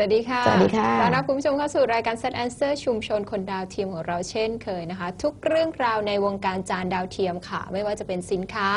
วัสดีค่ะ สวัสดีค่ะต้อนรับคุณผู้ชมเข้าสู่รายการ Set Answer ชุมชนคนดาวเทียมของเราเช่นเคยนะคะ ทุกเรื่องราวในวงการจานดาวเทียมค่ะ ไม่ว่าจะเป็นสินค้า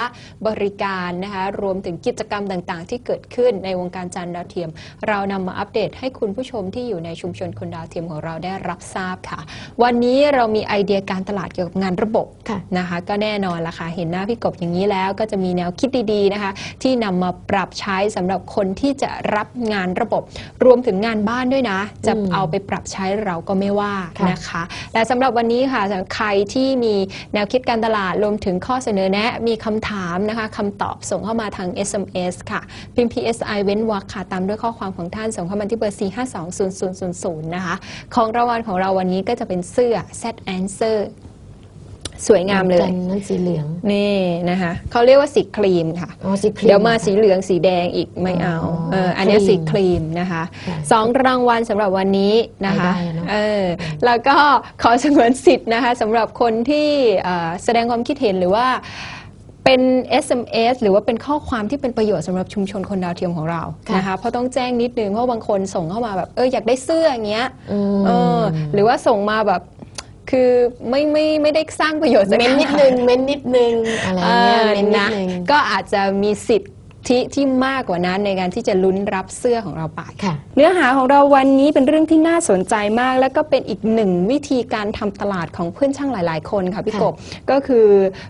บริการนะคะ รวมถึงกิจกรรมต่างๆ ที่เกิดขึ้นในวงการจานดาวเทียม เรานำมาอัปเดตให้คุณผู้ชมที่อยู่ในชุมชนคนดาวเทียมของเราได้รับทราบค่ะ วันนี้เรามีไอเดียการตลาดเกี่ยวกับงานระบบค่ะนะคะ ก็แน่นอนละค่ะ เห็นหน้าพี่กบอย่างนี้แล้ว ก็จะมีแนวคิดดีๆนะคะ ที่นำมาปรับใช้สำหรับคนที่จะรับงานระบบ รวมถึงงานบ้านด้วยนะ จะอืมเอาไปปรับใช้เราก็ไม่ว่าค่ะนะคะ และสำหรับวันนี้ค่ะสำหรับใครที่มีแนวคิดการตลาดรวมถึงข้อเสนอแนะ มีคำถามนะคะคำตอบส่งเข้ามาทาง SMS ค่ะ พิมพ์ PSI เว้นวรรคค่ะ ตามด้วยข้อความของท่านส่งเข้ามาที่เบอร์ 4520000 นะคะ ของรางวัลของเราวันนี้ก็จะเป็นเสื้อ Set Answer สวยงามเลยกันนั้นสีเหลืองนี่นะคะเขาเรียกว่าสีครีมค่ะอ๋อสีครีมเดี๋ยวมาสีเหลืองสีแดงอีกไม่เอาอ๋อเอออันเนี้ยครีมสีครีมนะคะค่ะสองรางวัลสำหรับวันนี้นะคะไปได้อะเนอะเออแล้วก็ขอสงวนสิทธิ์นะคะสำหรับคนที่เอ่อแสดงความคิดเห็นหรือว่าเป็น SMS หรือว่าเป็นข้อความที่เป็นประโยชน์สำหรับชุมชนคนดาวเทียมของเราค่ะนะคะเพราะต้องแจ้งนิดนึงเพราะบางคนส่งเข้ามาแบบเอออยากได้เสื้ออย่างเงี้ยอืมเออหรือว่าส่งมาแบบ คือไม่ไม่ไม่ได้สร้างประโยชน์สักเม้นนิดนึงเม้นนิดนึงอะไรเงี้ยเออเม้นนิดนะนึงก็อาจจะมีสิทธิ ที่มากกว่านั้นในการที่จะลุ้นรับเสื้อของเราไปค่ะเนื้อหาของเราวันนี้เป็นเรื่องที่น่าสนใจมาก และก็เป็นอีกหนึ่งวิธีการทำตลาดของเพื่อนช่างหลาย ๆ คนค่ะพี่ค่ะกบก็คือ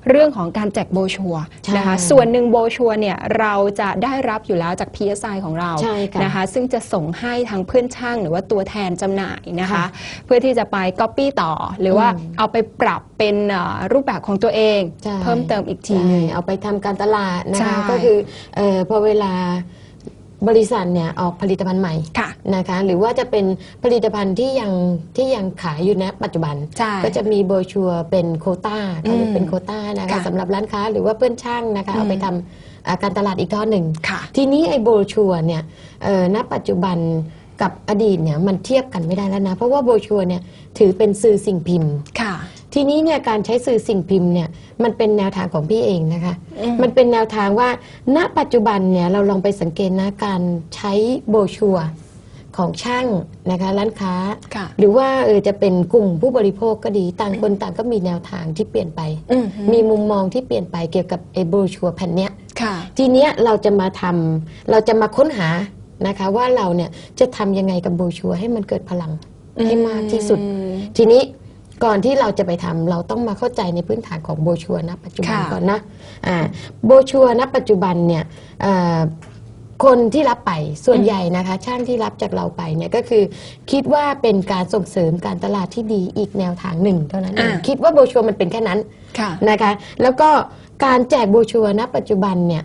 เรื่องของการแจกโบรชัวร์ใช่นะคะส่วนหนึ่งโบรชัวร์เนี่ยเราจะได้รับอยู่แล้วจาก PSI ของเราใช่ค่ะนะคะซึ่งจะส่งให้ทางเพื่อนช่างหรือว่าตัวแทนจำหน่ายนะคะค่ะเพื่อที่จะไปก๊อปปี้ต่อหรือว่าอืมเอาไปปรับ เป็นเอ่อรูปแบบของตัวเองใช่เพิ่มเติมอีกทีใช่หนึงเอาไปทำการตลาดนะใช่คะก็คือเอ่อพอเวลาบริษัทเนี่ยออกผลิตภัณฑ์ใหม่ค่ะนะคะหรือว่าจะเป็นผลิตภัณฑ์ที่ยังที่ยังขายอยู่ณปัจจุบันใช่ก็จะมีโบรชัวร์เป็นโควต้าเขาเรียกเป็นโควต้านะคะค่ะสำหรับร้านค้าหรือว่าเพื่อนช่างนะคะเอาไปทำอ่าการตลาดอีกทอดหนึ่งค่ะทีนี้ไอ้โบรชัวร์เนี่ยเอ่อณปัจจุบันกับอดีตเนี่ยมันเทียบกันไม่ได้แล้วนะ เพราะว่าโบรชัวร์เนี่ยถือเป็นสื่อสิ่งพิมพ์ค่ะ ทีนี้เนี่ยการใช้สื่อสิ่งพิมพ์เนี่ยมันเป็นแนวทางของพี่เองนะคะอืมมันเป็นแนวทางว่า ณปัจจุบันเนี่ยเราลองไปสังเกตนะการใช้โบรชัวร์ของช่างนะคะร้านค้าค่ะหรือว่าเออจะเป็นกลุ่มผู้บริโภคก็ดีต่างคนต่างก็มีแนวทางที่เปลี่ยนไปอือฮึมีมุมมองที่เปลี่ยนไปเกี่ยวกับไอ้โบรชัวร์แผ่นเนี้ยค่ะทีเนี้ยเราจะมาทำเราจะมาค้นหานะคะว่าเราเนี่ยจะทำยังไงกับโบรชัวร์ให้มันเกิดพลังให้มากที่สุดอืมทีนี้ ก่อนที่เราจะไปทำเราต้องมาเข้าใจในพื้นฐานของโบรชัวร์ณปัจจุบันค่ะก่อนนะอ่าโบรชัวร์ณปัจจุบันเนี่ยเอ่อคนที่รับไปส่วนใหญ่นะคะ ช่างที่รับจากเราไปเนี่ยก็คือ คิดว่าเป็นการส่งเสริมการตลาดที่ดีอีกแนวทางหนึ่ง เท่านั้นเองอ่าคิดว่าโบรชัวร์มันเป็นแค่นั้นค่ะนะคะ แล้วก็การแจกโบรชัวร์ณปัจจุบันเนี่ย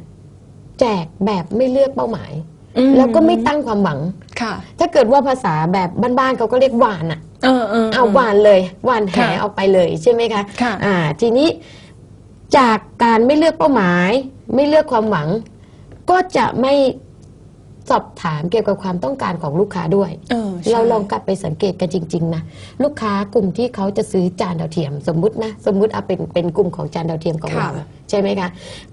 แจกแบบไม่เลือกเป้าหมายอืมแล้วก็ไม่ตั้งความหวังค่ะถ้าเกิดว่าภาษาแบบบ้านๆเขาก็เรียกหวานอะ เออเออเอาหวานเลยหวานแหค่ะออกไปเลยใช่ไหมคะค่ะอ่า ทีนี้จากการไม่เลือกเป้าหมาย ไม่เลือกความหวัง ก็จะไม่สอบถามเกี่ยวกับความต้องการของลูกค้าด้วยเออใช่เราลองกลับไปสังเกตกันจริง ๆ นะ ลูกค้ากลุ่มที่เขาจะซื้อจานดาวเทียม สมมุตินะ สมมุติเอาเป็นเป็นกลุ่มของจานดาวเทียมของค่ะเราใช่ไหมคะ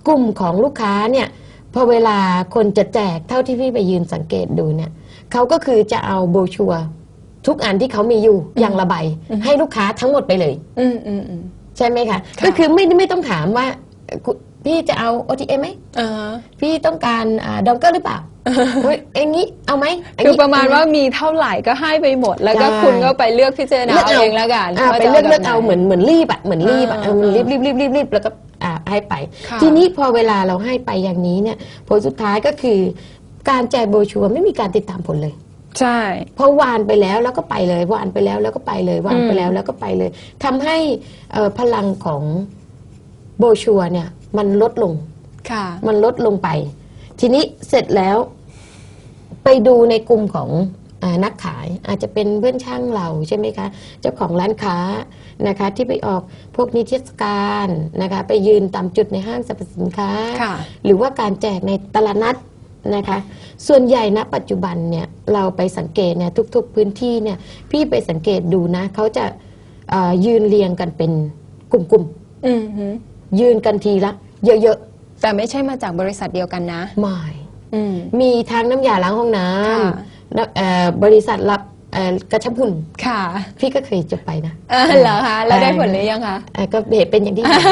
กลุ่มของลูกค้าเนี่ยพอเวลาคนจะแจกเท่าที่พี่ไปยืนสังเกตดูเนี่ยเขาก็คือจะเอาโบรชัวร์ ทุกอันที่เขามีอยู่อย่างละใบให้ลูกค้าทั้งหมดไปเลยอืมอืมอืมใช่ไหมคะค่ะก็คือไม่ไม่ต้องถามว่าเอ่อคุณพี่จะเอา OTM ไหมเออพี่ต้องการดองเกอร์หรือเปล่าเฮ้ยอย่างนี้เอาไหมย่งคือนี้ประมาณว่ามีเท่าไหร่ก็ให้ไปหมด แล้วก็ใช่คุณก็ไปเลือกพิจารณาเอาเองแล้วกันอ่าว่าไปจะเลือกเลือกแบบไหนเอาเหมือนเหมือนรีบอะเหมือนรีบอะอ่าเออมันรีบรีบรีบรีบรีบแล้วก็อ่าให้ไปค่ะทีนี้พอเวลาเราให้ไปอย่างนี้เนี่ยผลสุดท้ายก็คือการแจกโบรชัวร์ไม่มีการติดตามผลเลย ใช่ เพราะวานไปแล้วแล้วก็ไปเลยวานไปแล้วแล้วก็ไปเลยวานไปแล้วแล้วก็ไปเลยทำให้เอ่อพลังของโบรชัวร์เนี่ย มันลดลงค่ะ มันลดลงไป ทีนี้เสร็จแล้ว ไปดูในกลุ่มของอานักขายอาจจะเป็นเพื่อนช่างเราใช่ไหมคะ เจ้าของร้านค้านะคะ ที่ไปออกพวกนิทรรศการนะคะ ไปยืนตามจุดในห้างสรรพสินค้าค่ะหรือว่าการแจกในตลาดนัด นะคะ ส่วนใหญ่ณปัจจุบันเนี่ยเราไปสังเกตเนี่ยทุกๆพื้นที่เนี่ยพี่ไปสังเกตดูนะเขาจะเอ่อยืนเรียงกันเป็นกลุ่มอืมฮึๆยืนกันทีละ เยอะแต่ไม่ใช่มาจากบริษัทเดียวกันนะๆไม่อืมมีทั้งน้ำยาล้างห้องน้ค่ะำนะเอ่อบริษัทรับเอ่อกระชับหุ่นค่ะ พี่ก็เคยจะไปนะเออเหรอคะแล้วได้ผลหรือยังคะอ่าก็เหตุเป็นอย่างที่เห็น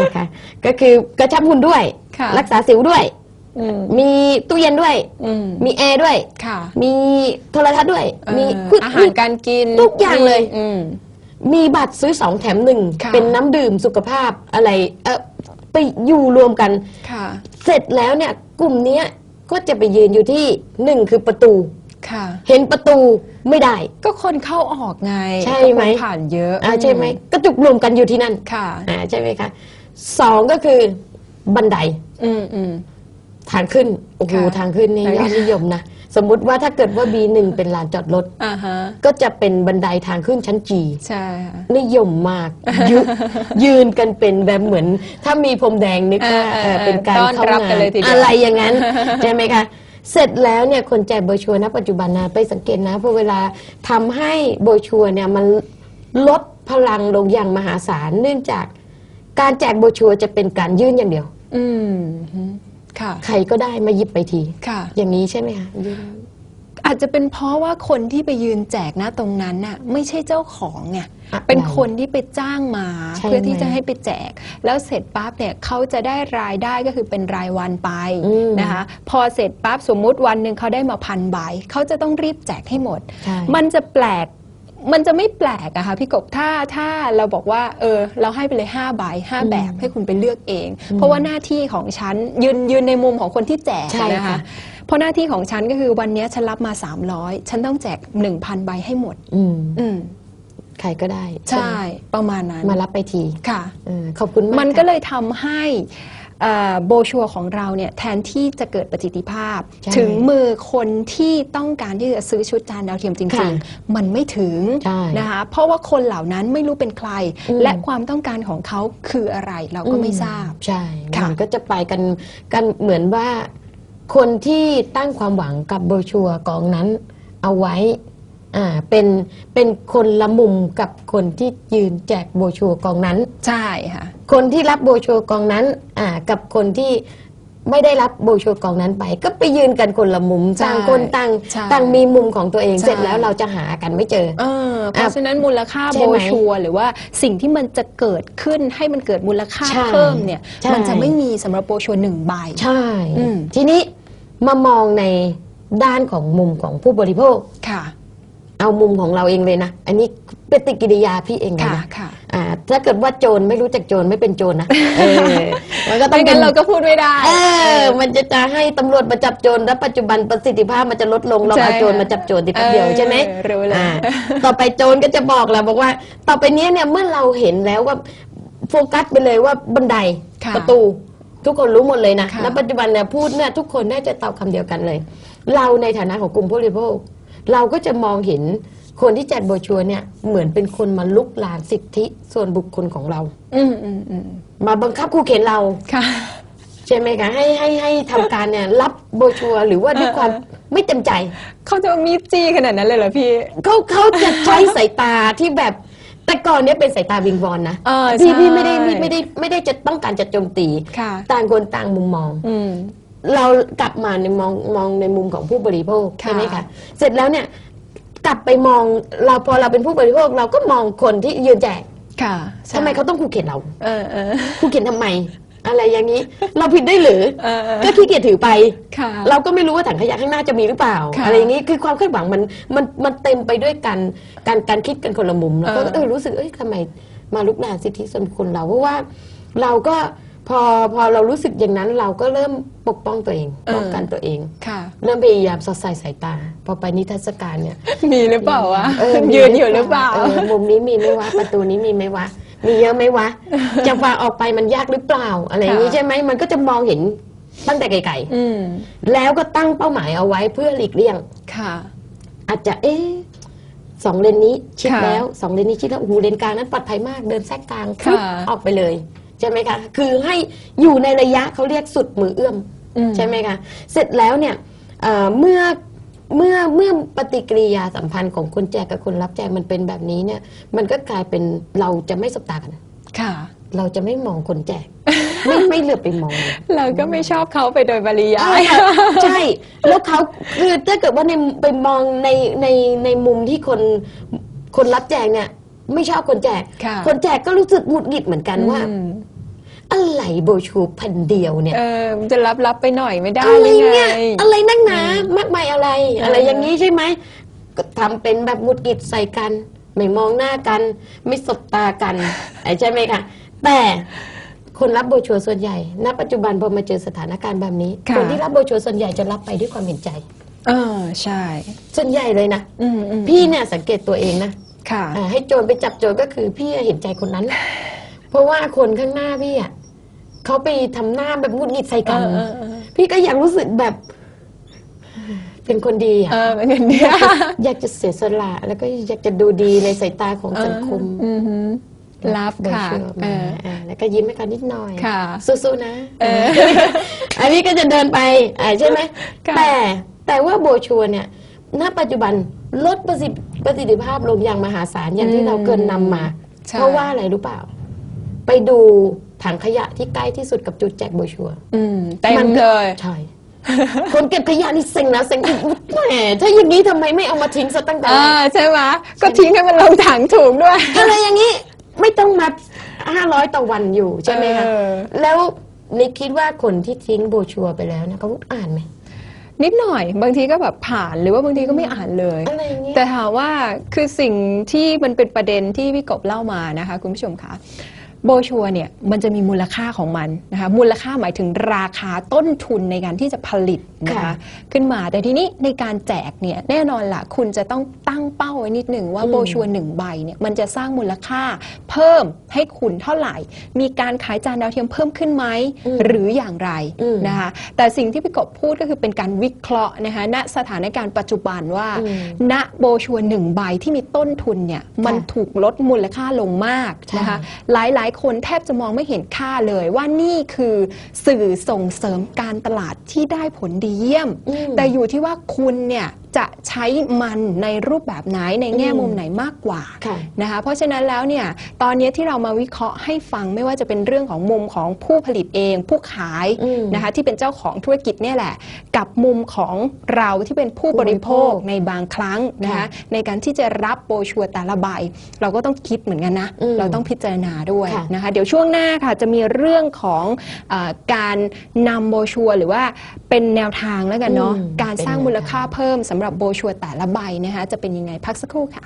นะคะก็คือกระชับหุ่นด้วยค่ะรักษาสิวด้วย อืม มีตู้เย็นด้วย อืม มีแอร์ด้วย ค่ะมีโทรทัศน์ด้วย เอ่อมีอาหารการกินทุกอย่างเลย อืม มีบัตรซื้อสองแถมหนึ่งค่ะ เป็นน้ำดื่มสุขภาพอะไรเออไปอยู่รวมกัน ค่ะ เสร็จแล้วเนี่ยกลุ่มเนี้ยก็จะไปยืนอยู่ที่หนึ่งคือประตู ค่ะ เห็นประตูไม่ได้ ก็คนเข้าออกไงใช่ไหม ก็คนผ่านเยอะอ่าใช่ไหมก็จุกรวมกันอยู่ที่นั่นค่ะ อ่าใช่ไหมคะสองก็คือบันได อืมอืม ทางขึ้นโอ้โหค่ะทางขึ้นนี่ยอดนิยมนะ สมมุติว่าถ้าเกิดว่า B1 เป็นลานจอดรถ อ่าฮะก็จะเป็นบันไดทางขึ้นชั้น G ใช่ค่ะ นิยมมากยืยืนกันเป็นแบบเหมือน ถ้ามีพรมแดงนึกว่าเออเออเออเป็นการต้อนเข้ารับงากันนเลยทีเดียว อะไรอย่างนั้น ใช่ไหมคะ เสร็จแล้วเนี่ยคนแจกโบรชัวร์ณปัจจุบันนะไปสังเกตนะเพราะเวลาทำให้โบรชัวร์เนี่ยมันลดพลังลงอย่างมหาศาลเนื่องจาก การแจกโบรชัวร์จะเป็นการยื่นอย่างเดียว อืมฮึ ค่ะ ใครก็ได้มาหยิบไปที ค่ะ อย่างนี้ใช่ไหมคะยื่นอาจจะเป็นเพราะว่าคนที่ไปยืนแจกนะตรงนั้นน่ะไม่ใช่เจ้าของไงอะไรเป็นคนที่ไปจ้างมาใช่เพื่อที่ไหมจะให้ไปแจก แล้วเสร็จปั๊บเนี่ยเขาจะได้รายได้ก็คือเป็นรายวันไปอืมนะคะพอเสร็จปั๊บสมมุติวันหนึ่งเขาได้มาพันใบเขาจะต้องรีบแจกให้หมดใช่มันจะแปลก มันจะไม่แปลกอะค่ะพี่กบถ้าถ้าเราบอกว่าเออเราให้ไปเลย5ใบ5แบบให้คุณไปเลือกเอง เพราะว่าหน้าที่ของฉันยืนยืนในมุมของคนที่แจกใช่นะคะค่ะเพราะหน้าที่ของฉันก็คือวันนี้ฉันรับมา 300 ฉันต้องแจก 1,000 ใบให้หมด อืมอืมใครก็ได้ ใช่ ประมาณนั้น มารับไปทีค่ะเออขอบคุณมากมันค่ะก็เลยทำให้เอ่อ โบชัวของเราเนี่ยแทนที่จะเกิดประสิทธิภาพใช่ถึงมือคนที่ต้องการที่จะซื้อชุดจานดาวเทียมจริค่ะงๆ มันไม่ถึงใช่นะคะเพราะว่าคนเหล่านั้นไม่รู้เป็นใครอืมและความต้องการของเขาคืออะไรเราก็ไม่ทราบใช่ค่ะมันก็จะไปกันกันเหมือนว่าคนที่ตั้งความหวังกับโบรชัวร์กองนั้นเอาไว้ อ่าเป็นเป็นคนละมุมกับคนที่ยืนแจกโบรชัวร์กองนั้น ใช่ค่ะ คนที่รับโบรชัวร์กองนั้นอ่ากับคนที่ไม่ได้รับโบรชัวร์กองนั้นไป ก็ไปยืนกันคนละมุมใช่ต่างคนต่างใช่ต่างมีมุมของตัวเองใช่ เสร็จแล้วเราจะหากันไม่เจอ เออเพราะฉะนั้นมูลค่าใช่โบไหมชัวร์หรือว่าสิ่งที่มันจะเกิดขึ้นให้มันเกิดมูลค่าใช่เพิ่มเนี่ย ใช่ มันจะไม่มีสำหรับโบชัวร์หนึ่งใบ ใช่ อืม ทีนี้มามองในด้านของมุมของผู้บริโภค ค่ะ เอามุมของเราเองเลยนะ อันนี้ปฏิกิริยาพี่เองเลยค่ะนะค่ะอ่าถ้าเกิดว่าโจรไม่รู้จักโจรไม่เป็นโจรนะเออมันก็ต้อไม่งงั้นป็เราก็พูดไม่ได้ เออมันจะจะให้ตำรวจมาจับโจรแล้วปัจจุบันประสิทธิภาพมันจะลดลงเราใช่เอาโจรมาจับโจรทีแป๊บเดียวใช่ไหมเออรู้เลยอ่าต่อไปโจรก็จะบอกแล้วบอกว่า ต่อไปเนี้ยเนี่ยเมื่อเราเห็นแล้วว่าโฟกัสไปเลยว่าบันไดค่ะประตู ทุกคนรู้หมดเลยนะค่ะ แล้วปัจจุบันเนี่ยพูดเนี่ยทุกคนได้จะตอบคำเดียวกันเลย เราในฐานะของกลุ่มผู้บริโภค เราก็จะมองเห็นคนที่จัดโบรชัวร์เนี่ยเหมือนเป็นคนมาลุกลานสิทธิส่วนบุคคลของเรา อืมอืมอืมมาบังคับขู่เข็นเรา ค่ะ ใช่ไหมคะให้ให้ให้ทำการเนี่ยรับโบรชัวร์หรือว่าด้วยความไม่เต็มใจ เขาจะมีจี้ขนาดนั้นเลยเหรอพี่ เขาเขาจะใช้สายตาที่แบบ แต่ก่อนเนี่ยเป็นสายตาวิงวอนนะเออพี่ใช่พี่ไม่ได้ไม่ไม่ได้ไม่ได้จะต้องการจะโจมตีค่ะ ต่างคนต่างมุมมอง อืม เรากลับมาในมองมองในมุมของผู้บริโภคค่ะใช่ไหมคะเสร็จแล้วเนี่ยกลับไปมองเราพอเราเป็นผู้บริโภคเราก็มองคนที่ยืนแจกค่ะใช่ทำไมเขาต้องขู่เข็นเราเออเออขู่เข็นทำไม อะไรอย่างนี้ เราผิดได้หรือเออเออก็ขี้เกียจถือไปค่ะเราก็ไม่รู้ว่าถังขยะข้างหน้าจะมีหรือเปล่าค่ะอะไรอย่างนี้คือความคาดหวังมันมันมันเต็มไปด้วยการการการคิดกันคนละมุมแล้วก็เออเออรู้สึกเอ้ยทำไมมาลุกลานสิทธิส่วนบุคคลเราเพราะว่าเราก็ พอพอเรารู้สึกอย่างนั้นเราก็เริ่มปกป้องตัวเองป้องกันตัวเองค่ะ เริ่มพยายามสอดใส่สายตา พอไปนิทรรศการเนี่ย มีหรือเปล่าวะเออมียืนอยู่หรือเปล่าอมุมนี้มีไหมวะประตูนี้มีไหมวะ มีเยอะไหมวะจะฝากออกไปมันยากหรือเปล่า อะไรอย่างนี้ค่ะใช่ไหมมันก็จะมองเห็นตั้งแต่ไกลอืมๆแล้วก็ตั้งเป้าหมายเอาไว้เพื่อหลีกเลี่ยงค่ะ อาจจะเอ๊ะสองเลนนี้ชิดค่ะแล้วสองเลนนี้ชิดแล้วโอ้โหเลนกลางนั้นปลอดภัยมากเดินแทรกกลางค่ะฟึบออกไปเลยใช่ไหมคะคือให้อยู่ในระยะเขาเรียกสุดมือเอื้อมอืมใช่ไหมคะเสร็จแล้วเนี่ยเอ่อเมื่อเมื่อเมื่อปฏิกิริยาสัมพันธ์ของคนแจกกับคนรับแจกมันเป็นแบบนี้เนี่ย มันก็กลายเป็นเราจะไม่สบตากันค่ะ เราจะไม่มองคนแจก ไม่ไม่เหลือบไปมอง เราก็ไม่ชอบเขาไปโดยปริยายใช่ แล้วเขาคือถ้าเกิดว่าในไปมองในในในมุมที่คนคนรับแจกเนี่ย ไม่ชอบคนแจกค่ะคนแจกก็รู้สึกหงุดหงิดเหมือนกันว่า อืมอะไรโบชูพันเดียวเนี่ยเออมันจะรับรับไปหน่อยไม่ได้อะไรหรือไงเนี่ยอะไรนักหนามากมายอะไรเออออะไรอย่างนี้ใช่ไหมก็ทำเป็นแบบหงุดหงิดใส่กัน ไม่มองหน้ากัน ไม่สบตากันไอ้ใช่ไหมคะแต่คนรับโบชัวร์ส่วนใหญ่ ณ ปัจจุบันพอมาเจอสถานการณ์แบบนี้ค่ะคนที่รับโบชัวร์ส่วนใหญ่จะรับไปด้วยความเห็นใจ เออใช่ ส่วนใหญ่เลยนะอืมอืมพี่เนี่ยสังเกตตัวเองนะค่ะอ่าให้โจรไปจับโจรก็คือพี่เห็นใจคนนั้น เพราะว่าคนข้างหน้าพี่อะ เขาไปทำหน้าแบบหงุดหงิดใส่เอกันอเออเออ พี่ก็อยากรู้สึกแบบ เป็นคนดีอะเออเป็นอย่างเนี้ยอยากจะเสียสละ แล้วก็อยากจะดูดีในสายตาของสังคมอือหือรับโดยค่ะเชื่อเอมาอ อ่าแล้วก็ยิ้มให้กันนิดหน่อยค่ะสู้ๆนะเอออันนี้ก็จะเดินไปอ่าใช่ไหมค่ะ แต่แต่ว่าโบชัวร์เนี่ยณปัจจุบันลดประสิทธิประสิทธิภาพลงอย่างมหาศาลอย่างที่เราเกรินนำมา ใช่ เพราะว่าอะไรรู้เปล่า ไปดู ถังขยะที่ใกล้ที่สุดกับจุดแจกโบชัวร์อืมเต็มนเลย ใช่ คนเก็บขยะนี่เซ็งนะเซ็งอีกแหมถ้าอย่างนี้ทำไมไม่เอามาทิ้งซะตั้งแต่อ่าแรกใช่ไหมก็ทิ้งให้มันลงถังถูกด้วย อะไรอย่างนี้ไม่ต้องมาห้าร้อยต่อวันอยู่ใช่ไหมคะเออ แล้วนิกคิดว่าคนที่ทิ้งโบชัวร์ไปแล้วนะเขาอ่านไหม นิดหน่อย บางทีก็แบบผ่านหรือว่าบางทีก็ไม่อ่านเลย อะไรอย่างเงี้ย แต่ถามว่าคือสิ่งที่มันเป็นประเด็นที่พี่กบเล่ามานะคะ คุณผู้ชมคะ โบชัวเนี่ยมันจะมีมูลค่าของมันนะคะมูลค่าหมายถึงราคาต้นทุนในการที่จะผลิตนะคะค่ะขึ้นมาแต่ทีนี้ในการแจกเนี่ยแน่นอนละคุณจะต้องตั้งเป้าไว้นิดหนึ่งว่าอืมโบชัวหนึ่งใบเนี่ยมันจะสร้างมูลค่าเพิ่มให้คุณเท่าไหร่ มีการขายจานดาวเทียมเพิ่มขึ้นไหมอืมหรืออย่างไรอืมนะคะแต่สิ่งที่พี่กบพูดก็คือเป็นการวิเคราะห์นะคะณสถานการณ์ปัจจุบันว่าอืมณโบชัวหนึ่งใบที่มีต้นทุนเนี่ยมันถูกลดมูลค่าลงมากนะคะใช่หลาย ๆ คนแทบจะมองไม่เห็นค่าเลยว่านี่คือสื่อส่งเสริมการตลาดที่ได้ผลดีเยี่ยมอืมแต่อยู่ที่ว่าคุณเนี่ย จะใช้มันในรูปแบบไหนในแง่มุมไหนมากกว่าค่ะนะคะเพราะฉะนั้นแล้วเนี่ยตอนนี้ที่เรามาวิเคราะห์ให้ฟังไม่ว่าจะเป็นเรื่องของมุมของผู้ผลิตเอง ผู้ขายอืมนะคะที่เป็นเจ้าของธุรกิจเนี่ยแหละ กับมุมของเราที่เป็นผู้บริโภคผู้บริโภคในบางครั้งนะคะค่ะในการที่จะรับโบรชัวร์แต่ละใบ เราก็ต้องคิดเหมือนกันนะ อืมเราต้องพิจารณาด้วยค่ะ นะคะเดี๋ยวช่วงหน้าค่ะจะมีเรื่องของเออการนำโบรชัวร์หรือว่าเป็นแนวทางแล้วกันเนาะอืมการสร้างมูลค่าเพิ่มสำหรับโบชัวแต่ละใบนะคะจะเป็นยังไงพักสักครู่ค่ะ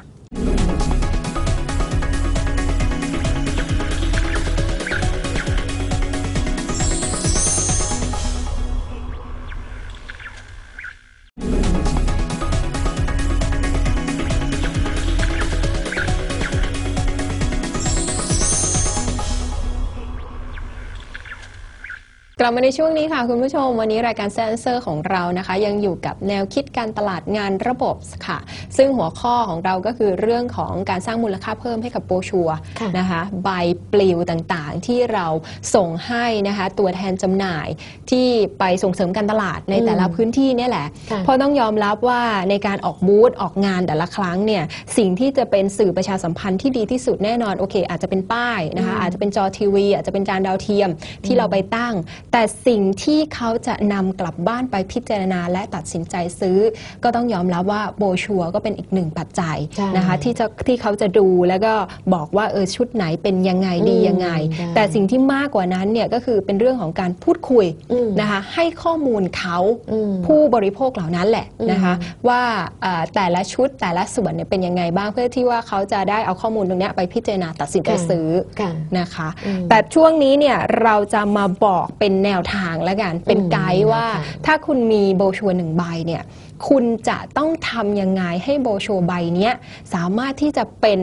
ลับมาในช่วงนี้ค่ะ คุณผู้ชม วันนี้รายการแซนเซอร์ของเรานะคะ ยังอยู่กับแนวคิดการตลาดงานระบบค่ะ ซึ่งหัวข้อของเราก็คือเรื่องของการสร้างมูลค่าเพิ่มให้กับโปรชัวร์ค่ะนะคะ ใบปลิวต่างๆ ที่เราส่งให้นะคะ ตัวแทนจำหน่ายที่ไปส่งเสริมการตลาดในแต่ละอืมพื้นที่เนี่ยแหละค่ะเพราะต้องยอมรับว่าในการออกบูธออกงานแต่ละครั้งเนี่ยสิ่งที่จะเป็นสื่อประชาสัมพันธ์ที่ดีที่สุดแน่นอนโอเค อาจจะเป็นป้ายนะคะอาจจะเป็นจอทีวี อาจจะเป็นจานดาวเทียมที่เราไปตั้งแต่สิ่งที่เขาจะนำกลับบ้านไปพิจารณาและตัดสินใจซื้อ ก็ต้องยอมรับว่าโบชัวก็เป็นอีกหนึ่งปัจจัยใช่นะคะที่จะที่เขาจะดูแล้วก็บอกว่าเออชุดไหนเป็นยังไงดีอืมยังไงใช่แต่สิ่งที่มากกว่านั้นเนี่ยก็คือเป็นเรื่องของการพูดคุยอืมนะคะให้ข้อมูลเขาอืมผู้บริโภคเหล่านั้นแหละนะคะอืมว่าเอ่อแต่ละชุดแต่ละส่วนเนี่ยเป็นยังไงบ้างเพื่อที่ว่าเขาจะได้เอาข้อมูลตรงเนี้ยไปพิจารณาตัดสินใจค่ะซื้อค่ะนะคะอืมแต่ช่วงนี้เนี่ยเราจะมาบอกเป็นแนวทางแล้วกัน เป็นไกด์ว่าแนวทางถ้าคุณมีโบรชัวร์หนึ่งใบเนี่ยคุณจะต้องทำยังไงให้โบรชัวร์ใบเนี้ยสามารถที่จะเป็น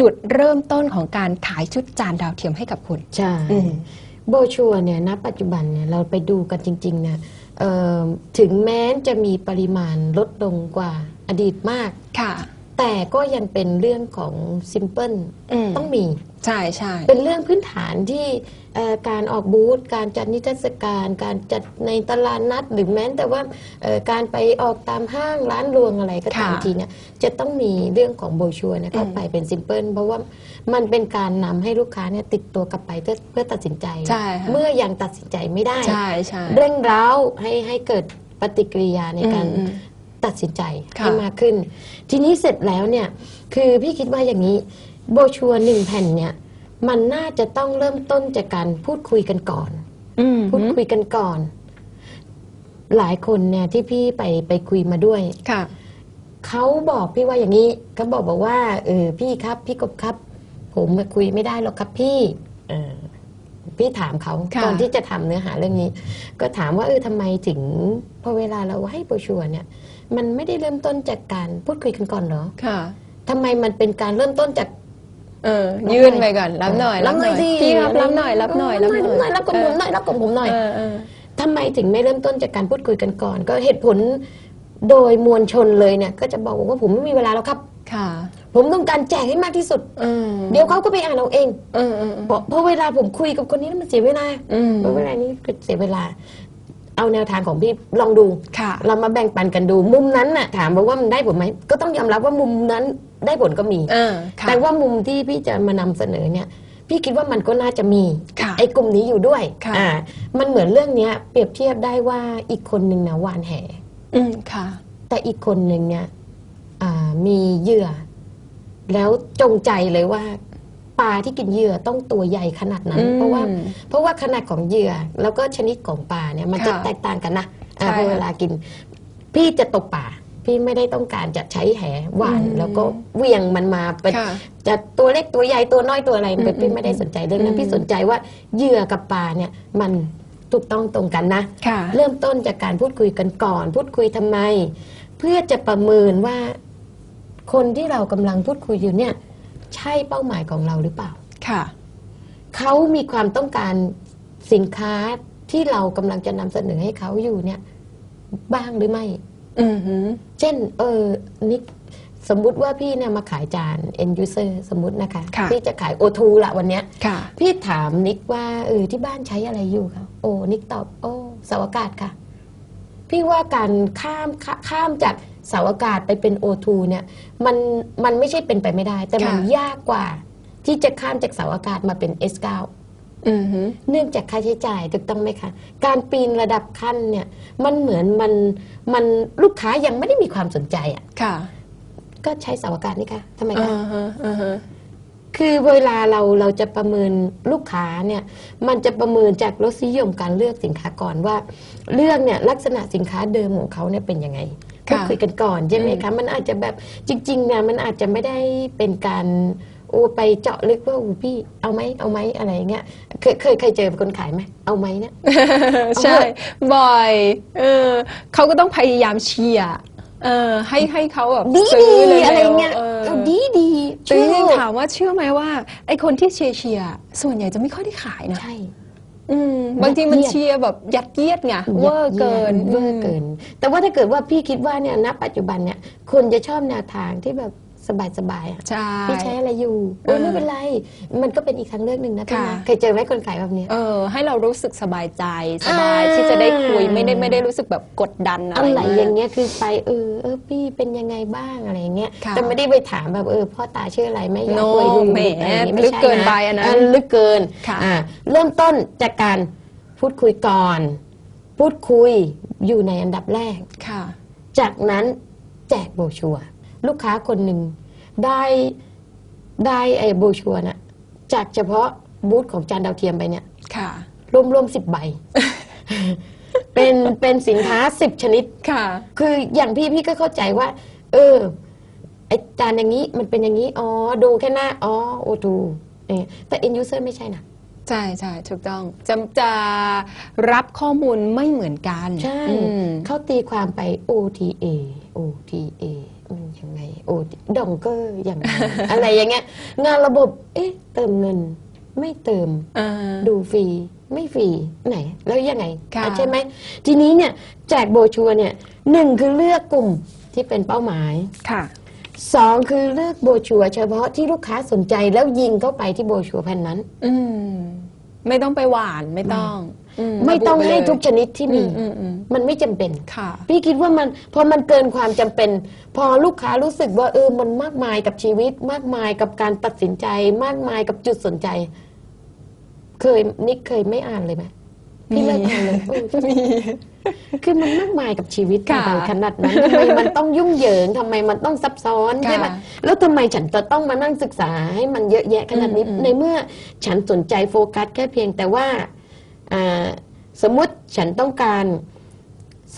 จุดเริ่มต้นของการขายชุดจานดาวเทียมให้กับคุณใช่อืมโบชัวร์เนี่ยณปัจจุบันเนี่ยเราไปดูกันจริง ๆ นะเอ่อถึงแม้จะมีปริมาณลดลงกว่าอดีตมากค่ะ แต่ก็ยังเป็นเรื่องของซิมเ l ิลอืมต้องมี ใช่ใช่เป็นเรื่องพื้นฐานที่เอ่อการออกบูธการจัดนิทรรศการ การจัดในตลาดนัด หรือแม้แต่ว่าเอ่อการไปออกตามห้างร้านรวงอะไรก็ตามค่ะทีเนี่ยจะต้องมีเรื่องของโบรชัวร์เนยเข้าไปเป็นซิมเ l ิลเพราะว่ามันเป็นการนำให้ลูกค้าเนี่ยติดตัวกลับไปเพื่อเพื่อตัดสินใจใช่ค่ะเมื่อยังตัดสินใจไม่ได้ใช่ใช่เร่งเร้าให้ให้เกิดปฏิกิริยาในการอืม ตัดสินใจค่ะให้มากขึ้น ทีนี้เสร็จแล้วเนี่ยคือพี่คิดว่าอย่างนี้โบรชัวร์หนึ่งแผ่นเนี่ยมันน่าจะต้องเริ่มต้นจากการพูดคุยกันก่อนอืมพูดคุยกันก่อน หลายคนเนี่ยที่พี่ไปไปคุยมาด้วยค่ะเขาบอกพี่ว่าอย่างนี้เขาบอกบอกว่าเออพี่ครับ พี่กบครับ ผมมาคุยไม่ได้หรอกครับพี่เออพี่ถามเขาค่ะก่อนที่จะทำเนื้อหาเรื่องนี้ ก็ถามว่าเออทำไมถึงพอเวลาเราให้โบรชัวร์เนี่ย มันไม่ได้เริ่มต้นจากการพูดคุยกันก่อนเหรอค่ะ ทำไมมันเป็นการเริ่มต้นจาก เออ ยื่นไปก่อนรับหน่อยรับหน่อยสิพี่ครับรับหน่อยรับหน่อยรับหน่อยรับกับผมหน่อยรับกับผมหน่อยเออเออทำไมถึงไม่เริ่มต้นจากการพูดคุยกันก่อน ก็เหตุผลโดยมวลชนเลยเนี่ย ก็จะบอกว่าผมไม่มีเวลาแล้วครับค่ะ ผมต้องการแจกให้มากที่สุดอืมเดี๋ยวเขาก็ไปอ่านเอาเองเออเออเพราะเพราะเวลาผมคุยกับคนนี้แล้วมันเสียเวลาอืมเพราะเวลานี้ก็เสียเวลา เอาแนวทางของพี่ลองดู ค่ะ เรามาแบ่งปันกันดู มุมนั้นน่ะถามว่ามันได้ผลไหมก็ต้องยอมรับว่ามุมนั้นได้ผลก็มี เออค่ะ แต่ว่ามุมที่พี่จะมานำเสนอเนี่ย พี่คิดว่ามันก็น่าจะมีค่ะไอ้กลุ่มนี้อยู่ด้วยค่ะ อ่ามันเหมือนเรื่องเนี้ยเปรียบเทียบได้ว่าอีกคนหนึ่งนะหวานแห อืมค่ะ แต่อีกคนหนึ่งเนี่ยอ่ามีเหยื่อ แล้วจงใจเลยว่า ปลาที่กินเหยื่อต้องตัวใหญ่ขนาดนั้นอืมเพราะว่าเพราะว่าขนาดของเหยื่อแล้วก็ชนิดของปลาเนี่ยมันจะค่ะแตกต่างกันนะอ่าใช่พอเวลากิน พี่จะตกป่าพี่ไม่ได้ต้องการจะใช้แหหวานอืมแล้วก็เหวี่ยงมันมาเป็นค่ะจะตัวเล็กตัวใหญ่ตัวน้อยตัวอะไรอืมพี่ไม่ได้สนใจเรื่องนั้อืนมพี่สนใจว่าเหยื่อกับปลาเนี่ยมันถูกต้องตรงกันนะค่ะเริ่มต้นจากการพูดคุยกันก่อน พูดคุยทำไม เพื่อจะประเมินว่า คนที่เรากำลังพูดคุยอยู่เนี่ย ใช่เป้าหมายของเราหรือเปล่า ค่ะ เขามีความต้องการสินค้าที่เรากำลังจะนำเสนอให้เขาอยู่เนี่ย บ้างหรือไม่ อือหือ เช่น เออนิกสมมุติว่าพี่เนี่ยมาขายจาน end user สมมุตินะคะค่ะ พี่จะขาย O2 ละวันเนี้ย ค่ะ พี่ถามนิกว่าเออที่บ้านใช้อะไรอยู่คะโอ้นิกตอบ โอ้เสาอากาศค่ะ พี่ว่าการข้ามข้าข้ามจาก เสาอากาศไปเป็น O2 เนี่ยมันมันไม่ใช่เป็นไปไม่ได้ แต่มันค่ะ ยากกว่าที่จะข้ามจากเสาอากาศมาเป็น S9 อือหือ เนื่องจากค่าใช้จ่ายถูกต้องไหมคะ การปีนระดับขั้นเนี่ยมันเหมือนมันมันลูกค้ายังไม่ได้มีความสนใจอะค่ะก็ใช้เสาอากาศนี่ค่ะทำไมคะ อ่าฮะอ่าฮะ คือเวลาเราเราจะประเมินลูกค้าเนี่ยมันจะประเมินจากรสนิยมการเลือกสินค้าก่อนว่า เลือกเนี่ยลักษณะสินค้าเดิมของเขาเนี่ยเป็นยังไง พูดคุยกันก่อนใช่ไหมคะมันอาจจะแบบจริงๆเนี่ยมันอาจจะไม่ได้เป็นการโอ้ไปเจาะลึกว่าอูพี่เอาไหมเอาไหมอะไรอย่างเงี้ยเคยเคยเคยเจอคนขายไหมเอาไหมเนี่ยใช่บ่อยเออเขาก็ต้องพยายามเชียร์เออให้ให้เขาแบบดีซื้ดีอเลยอะไรเงี้ยเออเออดีดีแต่จริงเชื่อๆถามว่าเชื่อไหมว่าไอคนที่เชียร์เชียร์ส่วนใหญ่จะไม่ค่อยได้ขายนะใช่ อืมบางทีมันยัดเยียดเชียร์แบบยัดเยียดไงเวอร์เกินเวอร์เกิน แต่ว่าถ้าเกิดว่าพี่คิดว่าเนี่ยณปัจจุบันเนี่ยคนจะชอบแนวทางที่แบบ สบายๆอะใช่ พี่ใช้อะไรอยู่โอ้ยเออไม่เป็นไร มันก็เป็นอีกทางเลือกหนึ่งนะพี่ค่ะ นะเคยเจอไหมคนขายแบบเนี้ย เออให้เรารู้สึกสบายใจสบายอ่า ที่จะได้คุยไม่ได้ไม่ได้รู้สึกแบบกดดันอะอะไรไรมากอย่างเงี้ยคือไปเออเออพี่เป็นยังไงบ้างอะไรอย่างเงี้ยค่ะแต่ไม่ได้ไปถามแบบเออพ่อตาชื่ออะไรแม่ยายโน่ป่วยดูแหมอะไรอย่างงี้ไม่ลึกใช่เกินไปอันนั้นเลึกเกินค่ะอ่าเริ่มต้นจากการพูดคุยก่อน พูดคุยอยู่ในอันดับแรก ค่ะ จากนั้นแจกโบรชัวร์ ลูกค้าคนหนึ่งได้ได้ไอ้โบรชัวร์น่ะจากเฉพาะบูธของจานดาวเทียมไปเนี่ยค่ะรวมรวมสิบใบ เป็นเป็นสินค้าสิบชนิดค่ะ คืออย่างพี่พี่ก็เข้าใจว่า เออไอจานอย่างนี้มันเป็นอย่างนี้อ๋อดูแค่หน้าอ๋อโอทูเนี่ยแต่ end user ไม่ใช่นะใช่ใช่ถูกต้องจะจะรับข้อมูลไม่เหมือนกัน ใช่อืมเขาตีความไป OTA OTA มันยังไง O ดองเกอร์อย่างไรอะไรอย่างเงี้ย งานระบบ เอ๊ะ เติมเงิน ไม่เติม อ่า ดูฟรีไม่ฟรีไหน แล้วยังไงค่ะ อะใช่ไหมทีนี้เนี่ยแจกโบรชัวร์เนี่ยหนึ่งคือเลือกกลุ่มที่เป็นเป้าหมายค่ะ สองคือเลือกโบรชัวร์เฉพาะที่ลูกค้าสนใจแล้วยิงเข้าไปที่โบรชัวร์แผ่นนั้น อืม ไม่ต้องไปหวานไม่ต้องอื ไม่ต้องระบุปให้เลยทุกชนิดที่มีอืมอืมมันไม่จำเป็นค่ะพี่คิดว่ามันพอมันเกินความจำเป็น พอลูกค้ารู้สึกว่าเออมันมากมายกับชีวิต มากมายกับการตัดสินใจ มากมายกับจุดสนใจ เคยนิกเคยไม่อ่านเลยไหมพี่เลิกอ่านเลยเออมีคือมันมากมายกับชีวิตค่ะทำไมขนาดนั้นทำไมมันต้องยุ่งเหยิงทำไมมันต้องซับซ้อนค่ะใช่ไหมแล้วทำไมฉันจะต้องมานั่งศึกษาให้มันเยอะแยะขนาดนี้อืมอืมในเมื่อฉันสนใจโฟกัสแค่เพียงแต่ว่าอ่า สมมุติฉันต้องการ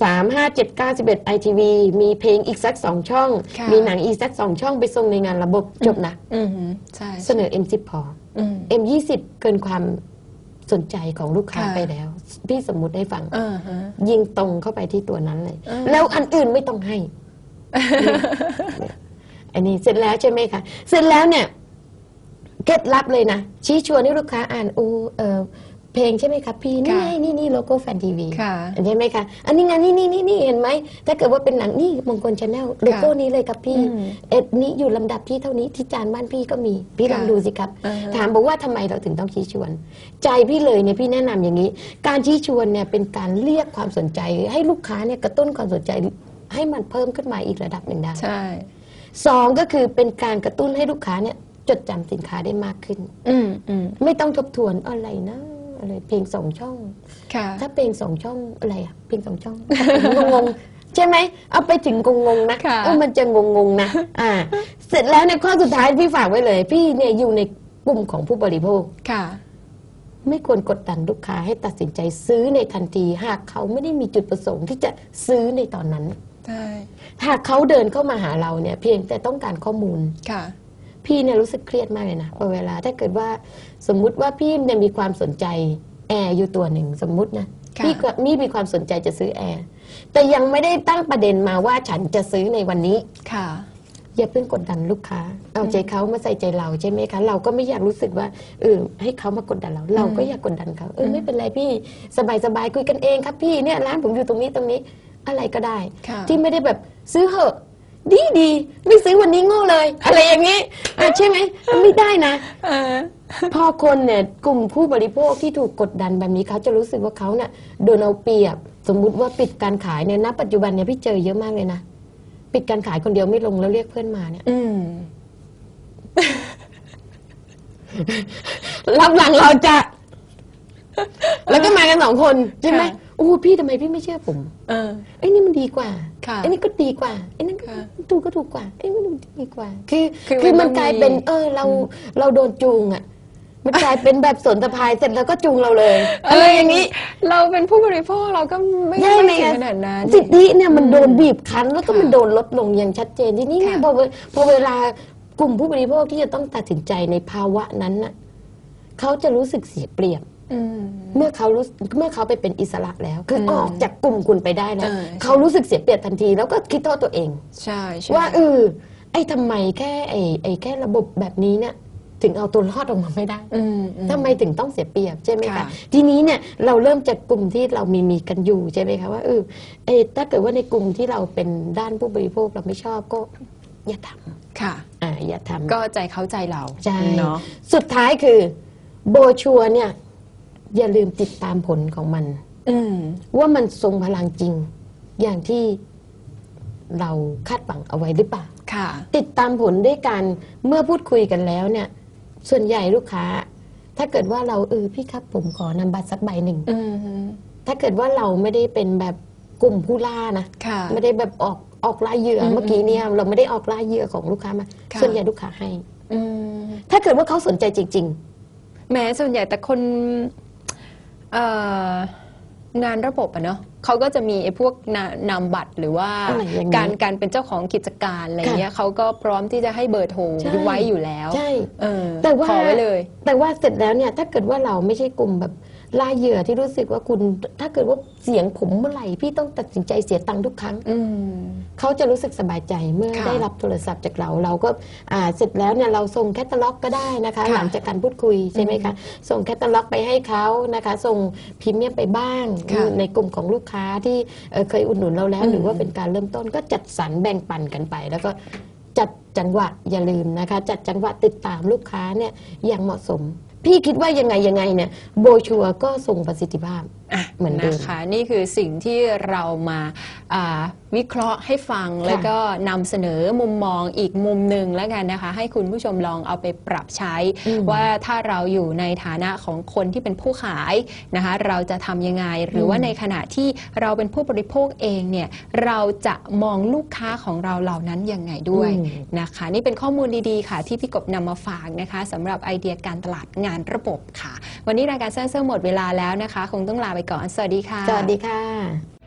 3 5 7 9 11 ITV มีเพลงอีกสักสองช่อง ค่ะ มีหนังอีกสักสองช่องไปส่งในงานระบบจบนะอืมใช่เสนอ M10 พอ อืม M20 เกินความสนใจของลูกค้าค่ะ ไปแล้ว พี่สมมุติให้ฟัง อ่าฮะ ยิงตรงเข้าไปที่ตัวนั้นเลย อ่า แล้วอันอื่นไม่ต้องให้ อันนี้เสร็จแล้วใช่ไหมคะเสร็จแล้วเนี่ยเคล็ดลับเลยนะชี้ชวนให้ลูกค้าอ่านอูเออ เพลงใช่ไหมคะพี่นี่ไงนี่นี่โลโก้แฟนทีวีค่ะใช่ไหมคะอันนี้ไงนี่นี่นี่นี่เห็นไหมถ้าเกิดว่าเป็นหนังนี่มงคลชาแนลโลโก้นี้เลยครับพี่อืมเอ็ดนี้อยู่ลำดับที่เท่านี้ที่จานบ้านพี่ก็มีพี่ลองค่ะดูสิครับอ่าฮะถามบอกว่าทำไมเราถึงต้องชี้ชวน ใจพี่เลยเนี่ยพี่แนะนำอย่างนี้ การชี้ชวนเนี่ยเป็นการเรียกความสนใจ ให้ลูกค้าเนี่ยกระตุ้นความสนใจให้มันเพิ่มขึ้นมาอีกระดับหนึ่งได้ใช่สองก็คือเป็นการกระตุ้นให้ลูกค้าเนี่ยจดจำสินค้าได้มากขึ้นอืมอืมไม่ต้องทบทวนอะไรนะ อะไรเพลงสองช่อง ค่ะ ถ้าเพลงสองช่องอะไรอะเพลงสองช่อง งงๆใช่ไหมเอาไปถึงงงๆนะค่ะเออมันจะงงๆนะอ่า เสร็จแล้วในยข้อสุดท้ายพี่ฝากไว้เลย พี่เนี่ยอยู่ในกลุ่มของผู้บริโภค ค่ะ ไม่ควรกดดันลูกค้าให้ตัดสินใจซื้อในทันที หากเขาไม่ได้มีจุดประสงค์ที่จะซื้อในตอนนั้น ใช่ หากเขาเดินเข้ามาหาเราเนี่ยเพียงแต่ต้องการข้อมูล ค่ะ พี่เนี่ยรู้สึกเครียดมากเลยนะพอเวลาถ้าเกิดว่าสมมุติว่าพี่เนี่ยมีความสนใจแอร์อยู่ตัวหนึ่งสมมุตินะค่ะพี่ก็มีมีความสนใจจะซื้อแอร์แต่ยังไม่ได้ตั้งประเด็นมาว่าฉันจะซื้อในวันนี้ค่ะอย่าเพิ่งกดดันลูกค้า เอาใจเขามาใส่ใจเราใช่ไหมคะ เราก็ไม่อยากรู้สึกว่าเออให้เขามากดดันเรา เราก็อยากกดดันเขาเออไม่เป็นไรพี่สบายสบายๆคุยกันเองครับพี่เนี่ยร้านผมอยู่ตรงนี้ตรงนี้อะไรก็ได้ค่ะที่ไม่ได้แบบซื้อเหอะ ดีดีๆไม่ซื้อวันนี้โง่เลย อะไรอย่างนี้อะใช่ไหมไม่ได้นะเออพอคนเนี่ยกลุ่มผู้บริโภคที่ถูกกดดันแบบนี้เขาจะรู้สึกว่าเขาเนี่ยโดนเอาเปรียบ สมมุติว่าปิดการขายเนี่ยณปัจจุบันเนี่ยพี่เจอเยอะมากเลยนะ ปิดการขายคนเดียวไม่ลงแล้วเรียกเพื่อนมาเนี่ย อืมรับหลังเราจะ แล้วก็มากันสองคนใช่ไหมค่ะ โอ้พี่ทำไมพี่ไม่เชื่อผมเออไอ้นี่มันดีกว่าค่ะไอ้นี่ก็ดีกว่าไอ้นั่นก็ค่ะถูกก็ถูกกว่าไอ้นี่มันดีกว่า คือคือคือมัมันนต้องกลายเป็นมีเออเราเราโดนจูงอะมันกลายเป็นแบบสนสะพายเสร็จแล้วก็จูงเราเลยอะไรอย่างนี้ เราเป็นผู้บริโภคเราก็ไม่ใช่ไม่ไหมถึงคะขนาดนั้นสิทธิเนี่ยมันโดนบีบคั้นแล้วก็ค่ะมันโดนลดลงอย่างชัดเจนทีนี้เนี่ยค่ะพอเวพอเวลากลุ่มผู้บริโภคที่จะต้องตัดสินใจในภาวะนั้นน่ะเขาจะรู้สึกเสียเปรียบอืม เมื่อเขารู้เมื่อเขาไปเป็นอิสระแล้ว คือมออกจากกลุ่มคุณไปได้แล้วเออเขารู้สึกเสียเปรียบทันที แล้วก็คิดโทษตัวเอง ใช่ใช่ว่าเออไอ้ทำไมแค่ไอ้ไอ้แค่ระบบแบบนี้เนี่ยถึงเอาตัวรอดออกมาไม่ได้อืมอืม ทำไมถึงต้องเสียเปรียบใช่ไหมคะค่ะ ทีนี้เนี่ยเราเริ่มจากกลุ่มที่เรามีมีกันอยู่ใช่ไหมคะว่าเออเอยถ้าเกิดว่าในกลุ่มที่เราเป็นด้านผู้บริโภคเราไม่ชอบก็อย่าทค่ะำอ่าอย่าทำ ก็ใจเข้าใจเราใช่เนาะ สุดท้ายคือโบชัวร์เนี่ย อย่าลืมติดตามผลของมันอืมว่ามันทรงพลังจริง อย่างที่เราคาดหวังเอาไว้หรือเปล่าค่ะติดตามผลด้วยกันเมื่อพูดคุยกันแล้วเนี่ย ส่วนใหญ่ลูกค้า ถ้าเกิดว่าเราเออพี่ครับผมขอนำบัตรสักใบหนึ่งอืมถ้าเกิดว่าเราไม่ได้เป็นแบบกลุ่มผู้ล่านะค่ะไม่ได้แบบออกออกล่าเหยื่ออมเมื่อกี้เนี่ยเราไม่ได้ออกล่าเหยื่อของลูกค้ามาค่ะส่วนใหญ่ลูกค้าให้อืมถ้าเกิดว่าเขาสนใจจริงแม้ส่วนใหญ่แต่คน เอ่องานระบบอะเนาะเขาก็จะมีไอ้พวกนานามบัตรหรือว่าอะไรอย่างนี้การการเป็นเจ้าของกิจการอะไรค่ะเงี้ยเขาก็พร้อมที่จะให้เบอร์โทรใช่ ไว้อยู่แล้วใช่ เออแต่ว่าขอไว้เลยๆแต่ว่าเสร็จแล้วเนี่ยถ้าเกิดว่าเราไม่ใช่กลุ่มแบบ ล่าเหยื่อที่รู้สึกว่าคุณถ้าเกิดว่าเสียงผมเมื่อไหร่พี่ต้องตัดสินใจเสียตังค์ทุกครั้งอืมเขาจะรู้สึกสบายใจเมื่อค่ะได้รับโทรศัพท์จากเรา เราก็อ่าเสร็จแล้วเนี่ยเราส่งแคตตาล็อกก็ได้นะคะค่ะหลังจากการพูดคุยใช่ไหมคะส่งแคตตาล็อกไปให้เขานะคะ ส่งพรีเมียมไปบ้างค่ะในกลุ่มของลูกค้าที่เอ่อเคยอุดหนุนเราแล้วอืมหรือว่าเป็นการเริ่มต้นก็จัดสรรแบ่งปันกันไป แล้วก็จัดจังหวะอย่าลืมนะคะ จัดจังหวะติดตามลูกค้าเนี่ยอย่างเหมาะสม พี่คิดว่ายังไงยังไงเนี่ยโบชัวก็ส่งประสิทธิภาพ อะเหมือนเดิมนะคะนี่คือสิ่งที่เรามาอ่าวิเคราะห์ให้ฟังค่ะแล้วก็นำเสนอมุมมองอีกมุมหนึ่งแล้วกันนะคะ ให้คุณผู้ชมลองเอาไปปรับใช้อืมว่าถ้าเราอยู่ในฐานะของคนที่เป็นผู้ขายนะคะเราจะทำยังไง หรือว่าอืมในขณะที่เราเป็นผู้บริโภคเองเนี่ยเราจะมองลูกค้าของเราเหล่านั้นยังไงด้วยอืมนะคะ นี่เป็นข้อมูลดีๆค่ะ ที่พี่กบนำมาฝากนะคะสำหรับไอเดียการตลาดงานระบบค่ะ วันนี้รายการเส้นเซอร์หมดเวลาแล้วนะคะ คงต้องลาไปก่อน สวัสดีค่ะ สวัสดีค่ะ